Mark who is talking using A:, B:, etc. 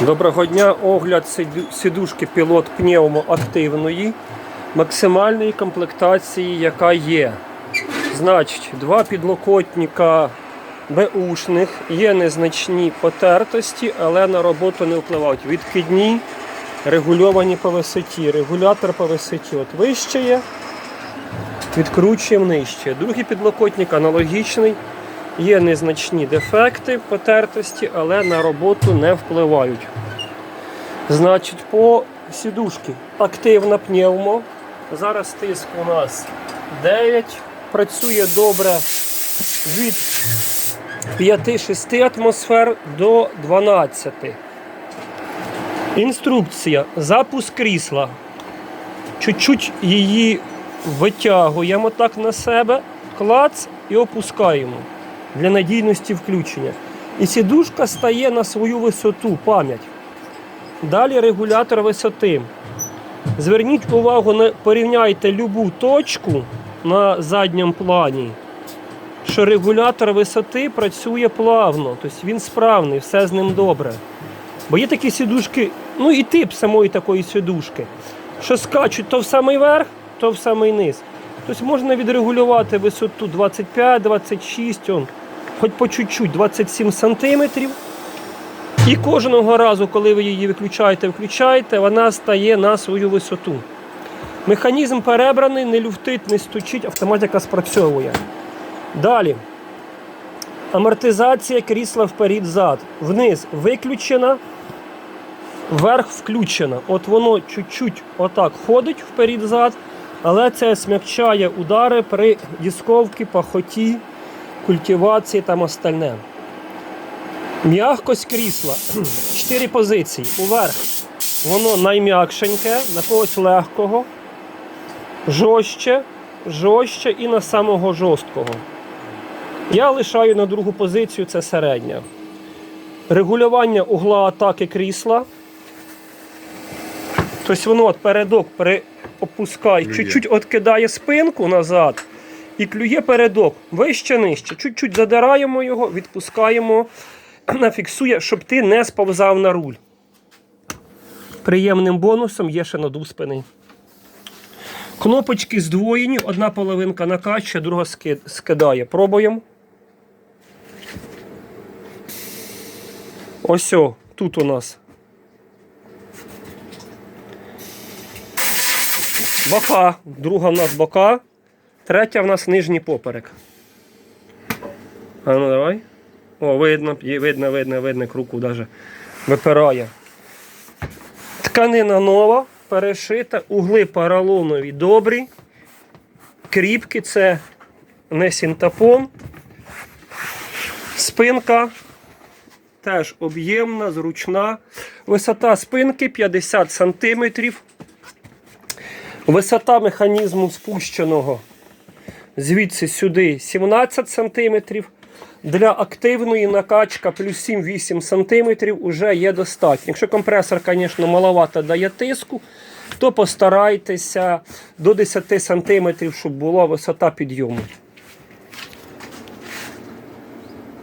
A: Доброго дня. Огляд сидушки пілот пневмо активної максимальної комплектації, яка є. Значить, два підлокотника беушних, є незначні потертості, але на роботу не впливають. Відкидні, регульовані по висоті. Регулятор по висоті. От вище є, відкручуємо нижче. Другий підлокотник аналогічний. Є незначні дефекти потертості, але на роботу не впливають. Значить, по сідушці активна пневмо. Зараз тиск у нас 9. Працює добре від 5-6 атмосфер до 12. Інструкція. Запуск крісла. Чуть-чуть її витягуємо так на себе, клац і опускаємо для надійності включення. І сідушка стає на свою висоту, пам'ять. Далі регулятор висоти. Зверніть увагу, порівняйте любу точку на задньому плані, що регулятор висоти працює плавно, тобто він справний, все з ним добре. Бо є такі сідушки, ну і тип самої такої сідушки, що скачуть то в самий верх, то в самий низ. Тобто можна відрегулювати висоту 25-26, он, хоч по чуть-чуть 27 сантиметрів. І кожного разу, коли ви її виключаєте, включаєте, вона стає на свою висоту. Механізм перебраний, не люфтить, не стучить, автоматика спрацьовує. Далі. Амортизація крісла вперед-зад. Вниз виключена, вверх включена. От воно чуть-чуть отак ходить вперед-зад, але це смягчає удари при дисковці, пахоті, культивації та остальне. М'якость крісла. Чотири позиції. Уверх. Воно найм'якшеньке, на когось легкого, жорстче, жорстче і на самого жорсткого. Я лишаю на другу позицію це середня. Регулювання угла атаки крісла. Тобто воно от передок при опускай, чуть-чуть відкидає спинку назад і клює передок вище нижче. Чуть-чуть задираємо його, відпускаємо, нафіксує, щоб ти не сповзав на руль. Приємним бонусом є ще надув спини. Кнопочки здвоєні, одна половинка накачує, друга скидає. Пробуємо. Ось о, тут у нас. Бока. Друга в нас бока. Третя в нас нижній поперек. А ну давай. О, видно, видно, видно, видно, руку навіть випирає. Тканина нова, перешита, угли поролонові добрі. Кріпки це не синтапон. Спинка теж об'ємна, зручна. Висота спинки 50 см. Висота механізму спущеного звідси сюди 17 см. Для активної накачка плюс 7-8 см вже є достатньо. Якщо компресор, звісно, маловато дає тиску, то постарайтеся до 10 см, щоб була висота підйому.